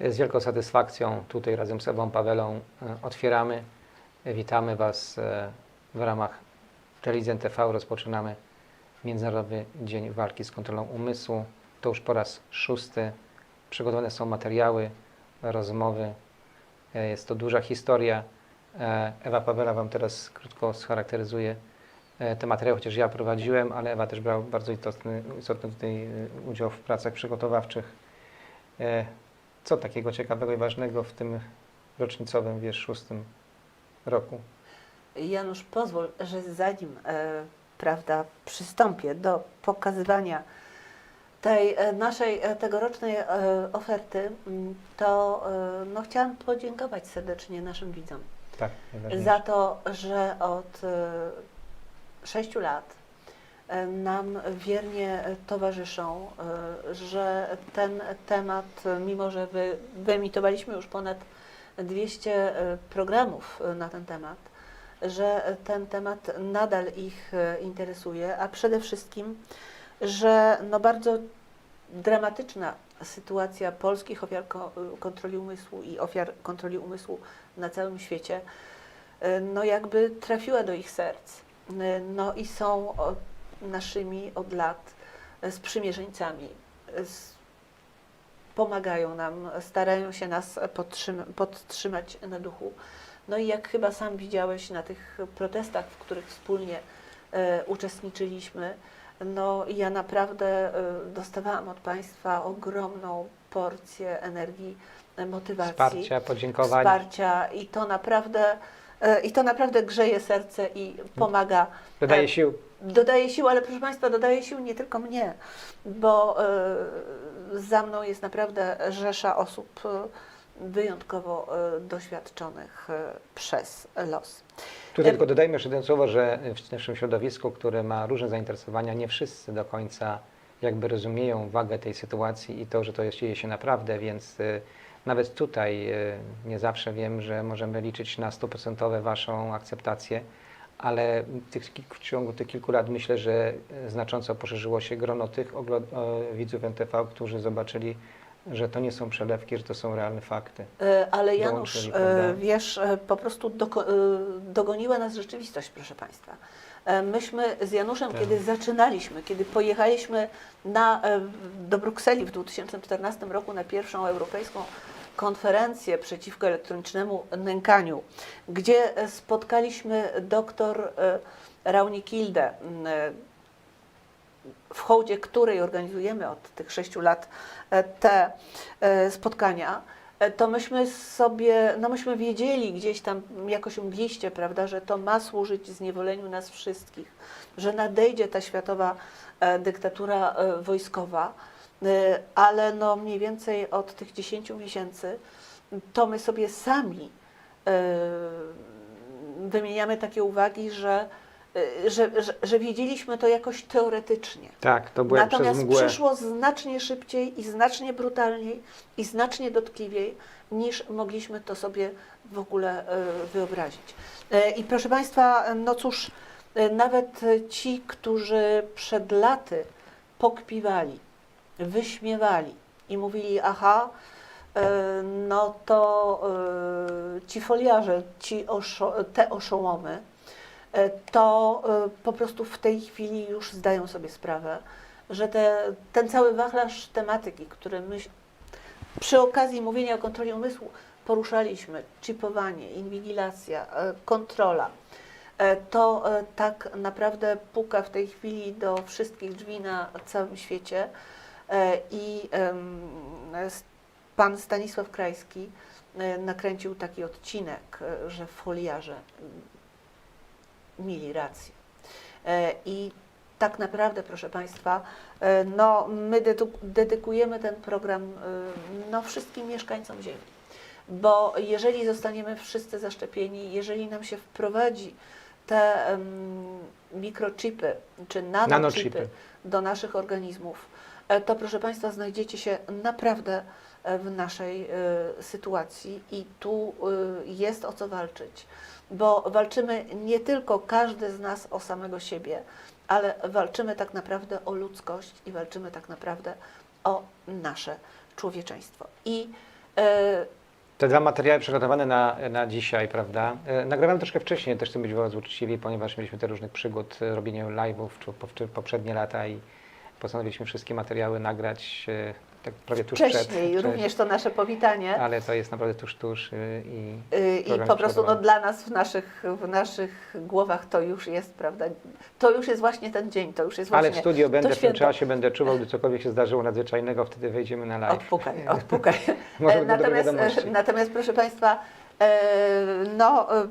Z wielką satysfakcją tutaj razem z Ewą Pawelą e, otwieramy. Witamy Was e, w ramach telewizji NTV. Rozpoczynamy Międzynarodowy Dzień Walki z Kontrolą Umysłu. To już po raz szósty. Przygotowane są materiały, rozmowy. E, Jest to duża historia. Ewa Pawela Wam teraz krótko scharakteryzuje te materiały, chociaż ja prowadziłem, ale Ewa też brała bardzo istotny, istotny udział w pracach przygotowawczych. Co takiego ciekawego i ważnego w tym rocznicowym, wiesz, szóstym roku? Janusz, pozwól, że zanim e, prawda, przystąpię do pokazywania tej e, naszej e, tegorocznej e, oferty, m, to e, no, chciałam podziękować serdecznie naszym widzom Tak, za to, że od e, sześciu lat nam wiernie towarzyszą, e, że ten temat, mimo że wy, wyemitowaliśmy już ponad 200 e, programów e, na ten temat, że ten temat nadal ich interesuje, a przede wszystkim, że no bardzo dramatyczna sytuacja polskich ofiar ko- kontroli umysłu i ofiar kontroli umysłu na całym świecie, no jakby trafiła do ich serc. No i są naszymi od lat e, sprzymierzeńcami. E, Pomagają nam, starają się nas podtrzyma- podtrzymać na duchu. No i jak chyba sam widziałeś na tych protestach, w których wspólnie e, uczestniczyliśmy, no ja naprawdę dostawałam od Państwa ogromną porcję energii, motywacji, Wsparcia, podziękowań. wsparcia i to naprawdę i to naprawdę grzeje serce i pomaga. Dodaje sił. Dodaje sił, ale proszę Państwa, dodaje sił nie tylko mnie, bo e, za mną jest naprawdę rzesza osób e, wyjątkowo e, doświadczonych przez los. Tutaj tylko dodajmy jeszcze jedno słowo, że w naszym środowisku, które ma różne zainteresowania, nie wszyscy do końca jakby rozumieją wagę tej sytuacji i to, że to jest, dzieje się naprawdę, więc nawet tutaj nie zawsze wiem, że możemy liczyć na stuprocentowe Waszą akceptację, ale w, tych, kilku- w ciągu tych kilku lat myślę, że y, znacząco poszerzyło się grono tych e, widzów NTV, którzy zobaczyli, że to nie są przelewki, że to są realne fakty. E, Ale Janusz, e, wiesz, e, po prostu e, dogoniła nas rzeczywistość, proszę Państwa. E, Myśmy z Januszem, Tak. kiedy zaczynaliśmy, kiedy pojechaliśmy na, e, do Brukseli w 2014 roku na pierwszą europejską konferencję przeciwko elektronicznemu nękaniu, gdzie spotkaliśmy doktor e, Raunikilde, e, w hołdzie której organizujemy od tych sześciu lat e, te spotkania, to myśmy sobie, no myśmy wiedzieli gdzieś tam jakoś mgliście, prawda, że to ma służyć zniewoleniu nas wszystkich, że nadejdzie ta światowa dyktatura wojskowa, ale no mniej więcej od tych 10 miesięcy to my sobie sami e, wymieniamy takie uwagi, że, e, że, że, że wiedzieliśmy to jakoś teoretycznie. Tak, to przez Natomiast przyszło znacznie szybciej i znacznie brutalniej i znacznie dotkliwiej niż mogliśmy to sobie w ogóle wyobrazić. I proszę Państwa, no cóż, nawet ci, którzy przed laty pokpiwali, wyśmiewali i mówili, aha, e, no to e, ci foliarze, ci oszo- te oszołomy, e, to po prostu w tej chwili już zdają sobie sprawę, że te, ten cały wachlarz tematyki, który my przy okazji mówienia o kontroli umysłu poruszaliśmy, chipowanie, inwigilacja, kontrola, to tak naprawdę puka w tej chwili do wszystkich drzwi na całym świecie i em, s- pan Stanisław Krajski e, nakręcił taki odcinek, e, że foliarze mieli rację. E, I tak naprawdę, proszę Państwa, e, no, my dedykujemy ten program e, no, wszystkim mieszkańcom Ziemi. Bo jeżeli zostaniemy wszyscy zaszczepieni, jeżeli nam się wprowadzi te em, mikrochipy czy nanochipy, Nanochipy. do naszych organizmów, e, to proszę Państwa, znajdziecie się naprawdę e, w naszej e, sytuacji i tu e, jest o co walczyć, bo walczymy nie tylko każdy z nas o samego siebie, ale walczymy tak naprawdę o ludzkość i walczymy tak naprawdę o nasze człowieczeństwo. I E, Te dwa materiały przygotowane na, na dzisiaj, prawda? E, Nagrywałem troszkę wcześniej, też chcę być wobec uczciwi, ponieważ mieliśmy te różnych przygód, e, robienie live'ów czy poprzednie lata i postanowiliśmy wszystkie materiały nagrać e, tak prawie tuż przed. Wcześniej przed- również to nasze powitanie. Ale to jest naprawdę tuż, tuż e, i Y, I po prostu no, dla nas w naszych, w naszych głowach to już jest, prawda? To już jest właśnie ten dzień, to już jest właśnie Ale w studio będę w tym czasie, będę czuwał, gdy cokolwiek się zdarzyło nadzwyczajnego, wtedy wejdziemy na live. Odpukaj, odpukaj. E, natomiast, e, natomiast proszę Państwa, e, no, e,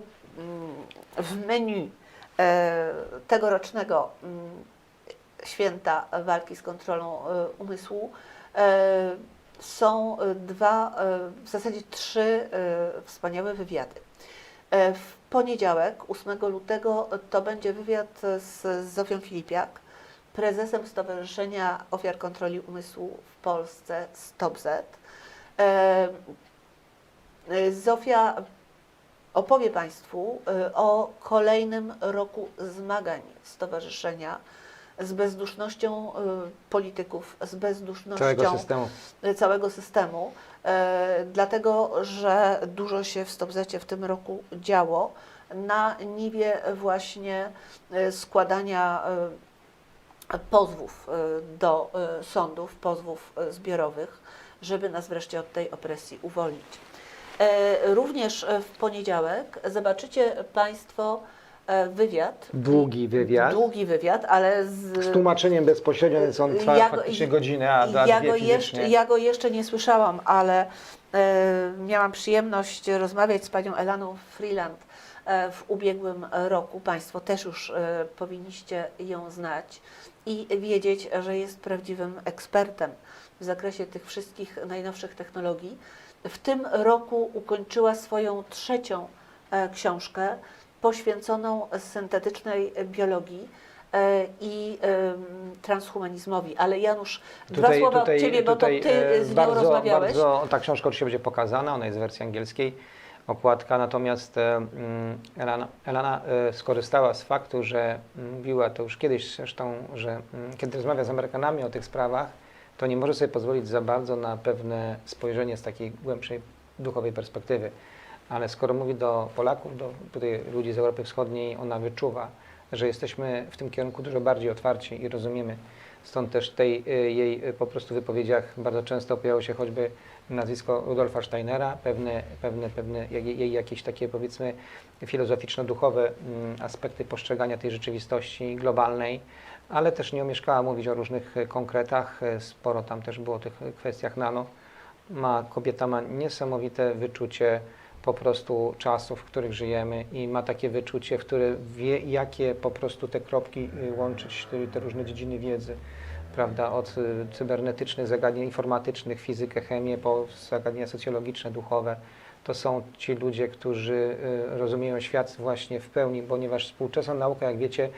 w menu e, tegorocznego święta walki z kontrolą e, umysłu e, są e, dwa, w zasadzie trzy wspaniałe wywiady. W poniedziałek, 8 lutego, to będzie wywiad z Zofią Filipiak, prezesem Stowarzyszenia Ofiar Kontroli Umysłu w Polsce, STOPZ. Zofia opowie Państwu o kolejnym roku zmagań Stowarzyszenia z bezdusznością e, polityków, z bezdusznością Całego systemu. całego systemu, e, dlatego że dużo się w Stopzecie w tym roku działo na niwie właśnie składania pozwów do sądów, pozwów zbiorowych, żeby nas wreszcie od tej opresji uwolnić. Również w poniedziałek zobaczycie Państwo wywiad. Długi wywiad. Długi wywiad, ale z, Z tłumaczeniem bezpośrednio, więc on trwa Ja go- faktycznie godzinę, a, a ja go, jeszcze, ja go jeszcze nie słyszałam, ale e, miałam przyjemność rozmawiać z panią Elaną Freeland e, w ubiegłym roku. Państwo też już e, powinniście ją znać i wiedzieć, że jest prawdziwym ekspertem w zakresie tych wszystkich najnowszych technologii. W tym roku ukończyła swoją trzecią e, książkę poświęconą syntetycznej biologii e, i transhumanizmowi. Ale Janusz, dwa słowa od Ciebie, bo to tutaj, Ty e, z nią bardzo, rozmawiałeś. Bardzo, ta książka oczywiście będzie pokazana, ona jest w wersji angielskiej, okładka, natomiast e, mm, Elana, Elana skorzystała z faktu, że mm, mówiła to już kiedyś zresztą, że mm, kiedy rozmawia z Amerykanami o tych sprawach, to nie może sobie pozwolić za bardzo na pewne spojrzenie z takiej głębszej duchowej perspektywy. Ale skoro mówi do Polaków, do tutaj ludzi z Europy Wschodniej, ona wyczuwa, że jesteśmy w tym kierunku dużo bardziej otwarci i rozumiemy. Stąd też tej y, jej y, po prostu wypowiedziach bardzo często pojawiało się choćby nazwisko Rudolfa Steinera, pewne, pewne, pewne jak- jej jakieś takie powiedzmy filozoficzno-duchowe mm, aspekty postrzegania tej rzeczywistości globalnej, ale też nie omieszkała mówić o różnych y, konkretach, sporo tam też było o tych kwestiach nano. Ma, kobieta ma niesamowite wyczucie po prostu czasów, w których żyjemy i ma takie wyczucie, które wie, jakie po prostu te kropki y, łączyć, te, różne dziedziny wiedzy, prawda, od y, cybernetycznych zagadnień informatycznych, fizykę, chemię, po zagadnienia socjologiczne, duchowe. To są ci ludzie, którzy y, rozumieją świat właśnie w pełni, ponieważ współczesna nauka, jak wiecie,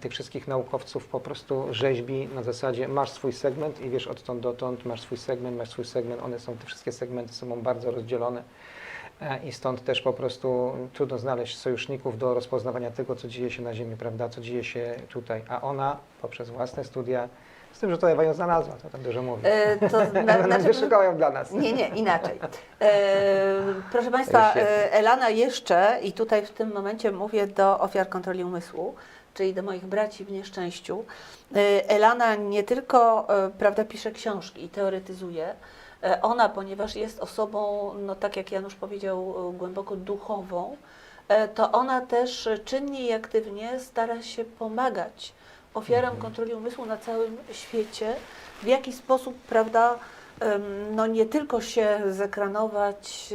tych wszystkich naukowców po prostu rzeźbi na zasadzie masz swój segment i wiesz odtąd dotąd, masz swój segment, masz swój segment, one są, te wszystkie segmenty są bardzo rozdzielone. E, I stąd też po prostu trudno znaleźć sojuszników do rozpoznawania tego, co dzieje się na Ziemi, prawda, co dzieje się tutaj. A ona poprzez własne studia, z tym, że to Ewa ją znalazła, to tam dużo mówi. E, to na, nam znaczy- wyszukała ją dla nas. Nie, nie, inaczej. E, proszę Państwa, Świetnie. e, Elana jeszcze, i tutaj w tym momencie mówię do ofiar kontroli umysłu, czyli do moich braci w nieszczęściu. E, Elana nie tylko prawda, pisze książki i teoretyzuje, ona, ponieważ jest osobą, no tak jak Janusz powiedział, e, głęboko duchową, e, to ona też czynnie i aktywnie stara się pomagać ofiarom kontroli umysłu na całym świecie, w jaki sposób, prawda, no nie tylko się zekranować,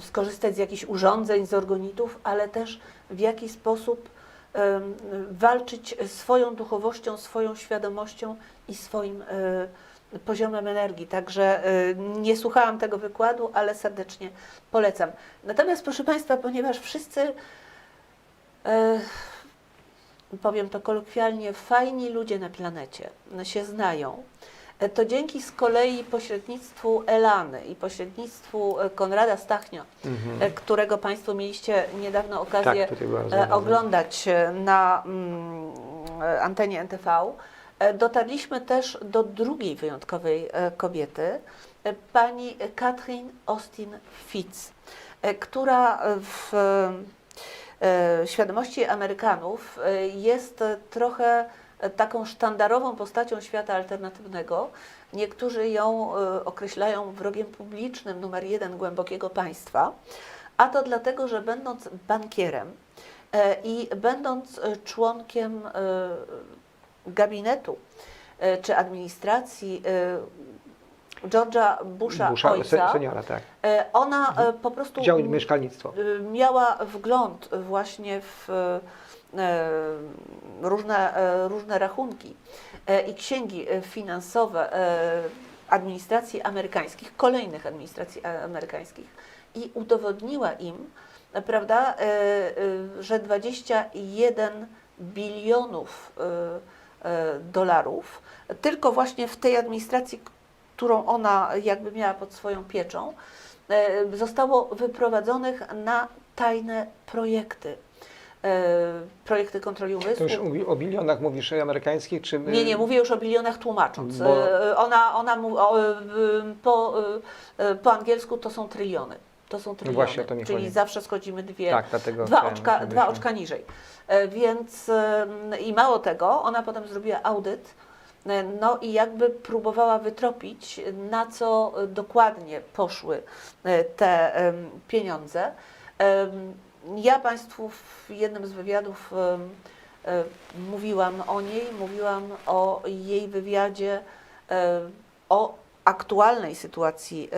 skorzystać z jakichś urządzeń, z organitów, ale też w jaki sposób walczyć swoją duchowością, swoją świadomością i swoim poziomem energii. Także y, nie słuchałam tego wykładu, ale serdecznie polecam. Natomiast proszę Państwa, ponieważ wszyscy e, powiem to kolokwialnie, fajni ludzie na planecie się znają, to dzięki z kolei pośrednictwu Elany i pośrednictwu Konrada Stachnio, Mhm. którego Państwo mieliście niedawno okazję Tak, e, oglądać e, na mm, antenie NTV, dotarliśmy też do drugiej wyjątkowej e, kobiety, e, pani Catherine Austin Fitz, e, która w e, świadomości Amerykanów e, jest e, trochę e, taką sztandarową postacią świata alternatywnego. Niektórzy ją e, określają wrogiem publicznym numer jeden głębokiego państwa, a to dlatego, że będąc bankierem e, i będąc e, członkiem e, gabinetu e, czy administracji e, George'a Busha, Busha, ojca, se, seniora, tak. e, ona po prostu Dział mieszkalnictwo. miała wgląd właśnie w różne, różne rachunki i księgi finansowe administracji amerykańskich, kolejnych administracji amerykańskich i udowodniła im, prawda, że 21 bilionów dolarów tylko właśnie w tej administracji, którą ona jakby miała pod swoją pieczą, e, zostało wyprowadzonych na tajne projekty. E, Projekty kontroli To umysłu. już mówi- o bilionach mówisz amerykańskich, czy... Nie, nie, mówię już o bilionach tłumacząc. Bo- E, Ona, ona e, po, e, po angielsku to są tryliony. To są tryliony, właśnie o to mi czyli chodzi. zawsze schodzimy dwie, Tak, dwa, oczka, dwa oczka niżej. E, Więc i mało tego, ona potem zrobiła audyt, e, no i jakby próbowała wytropić, na co dokładnie poszły e, te pieniądze. Ja Państwu w jednym z wywiadów mówiłam o niej, mówiłam o jej wywiadzie, o aktualnej sytuacji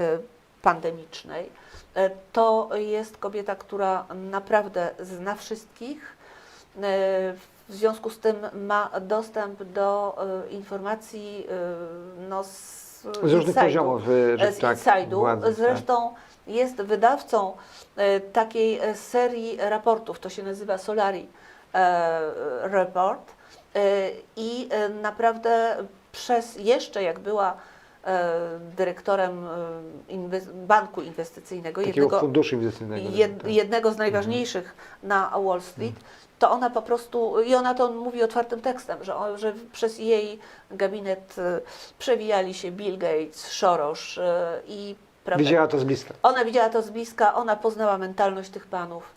pandemicznej. E, To jest kobieta, która naprawdę zna wszystkich. E, W związku z tym ma dostęp do e, informacji no, z, Z różnych poziomów, z tak, inside'u. władzy, tak. Zresztą jest wydawcą takiej serii raportów, to się nazywa Solari Report i naprawdę przez jeszcze jak była dyrektorem e, banku inwestycyjnego, Takiego jednego, funduszu inwestycyjnego. jed, tak. jednego z najważniejszych na Wall Street, to ona po prostu, i ona to mówi otwartym tekstem, że, że przez jej gabinet e, przewijali się Bill Gates, Soros e, i prawda, Widziała to z bliska. ona widziała to z bliska, ona poznała mentalność tych panów.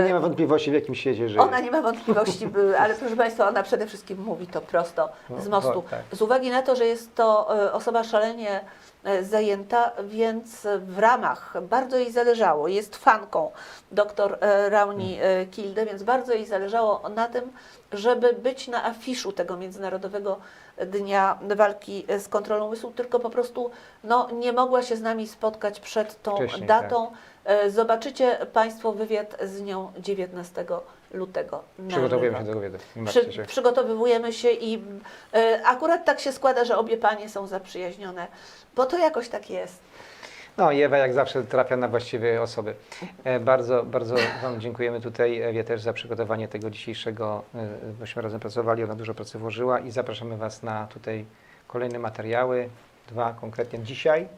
I nie ma wątpliwości, w jakim świecie żyje. Ona nie ma wątpliwości, ale proszę Państwa, ona przede wszystkim mówi to prosto z No, mostu. bo- tak. Z uwagi na to, że jest to e, osoba szalenie e, zajęta, więc w ramach, bardzo jej zależało, jest fanką dr e, Rauni e, Kilde, więc bardzo jej zależało na tym, żeby być na afiszu tego Międzynarodowego Dnia Walki z Kontrolą Umysłu, tylko po prostu no, nie mogła się z nami spotkać przed tą Wcześniej, datą. E, Zobaczycie Państwo wywiad z nią 19 lutego. Przygotowujemy się do wywiadu. Nie Przy, się. przygotowujemy się i e, akurat tak się składa, że obie panie są zaprzyjaźnione, bo to jakoś tak jest. No i Ewa jak zawsze trafia na właściwe osoby. E, Bardzo, bardzo Wam dziękujemy tutaj Ewie też za przygotowanie tego dzisiejszego, e, bośmy razem pracowali, ona dużo pracy włożyła i zapraszamy Was na tutaj kolejne materiały, dwa konkretnie dzisiaj,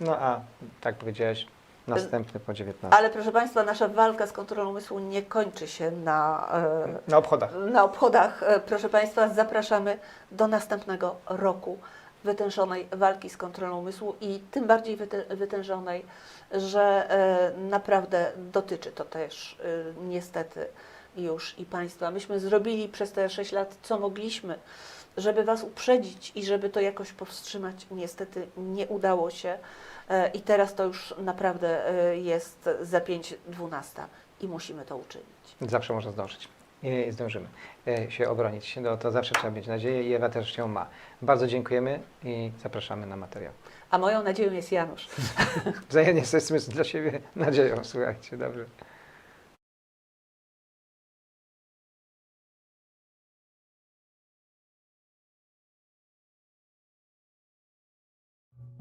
no a tak powiedziałeś, następny po 19. Ale proszę Państwa, nasza walka z kontrolą umysłu nie kończy się na, e, Na obchodach. na obchodach. E, Proszę Państwa, zapraszamy do następnego roku wytężonej walki z kontrolą umysłu i tym bardziej wytę- wytężonej, że e, naprawdę dotyczy to też e, niestety już i Państwa. Myśmy zrobili przez te 6 lat, co mogliśmy, żeby Was uprzedzić i żeby to jakoś powstrzymać. Niestety nie udało się e, i teraz to już naprawdę jest za 5.12 i musimy to uczynić. Zawsze można zdążyć. I zdążymy e, się obronić. No, to zawsze trzeba mieć nadzieję i Ewa też ją ma. Bardzo dziękujemy i zapraszamy na materiał. A moją nadzieją jest Janusz. Wzajemnie jesteśmy dla siebie nadzieją, słuchajcie, dobrze.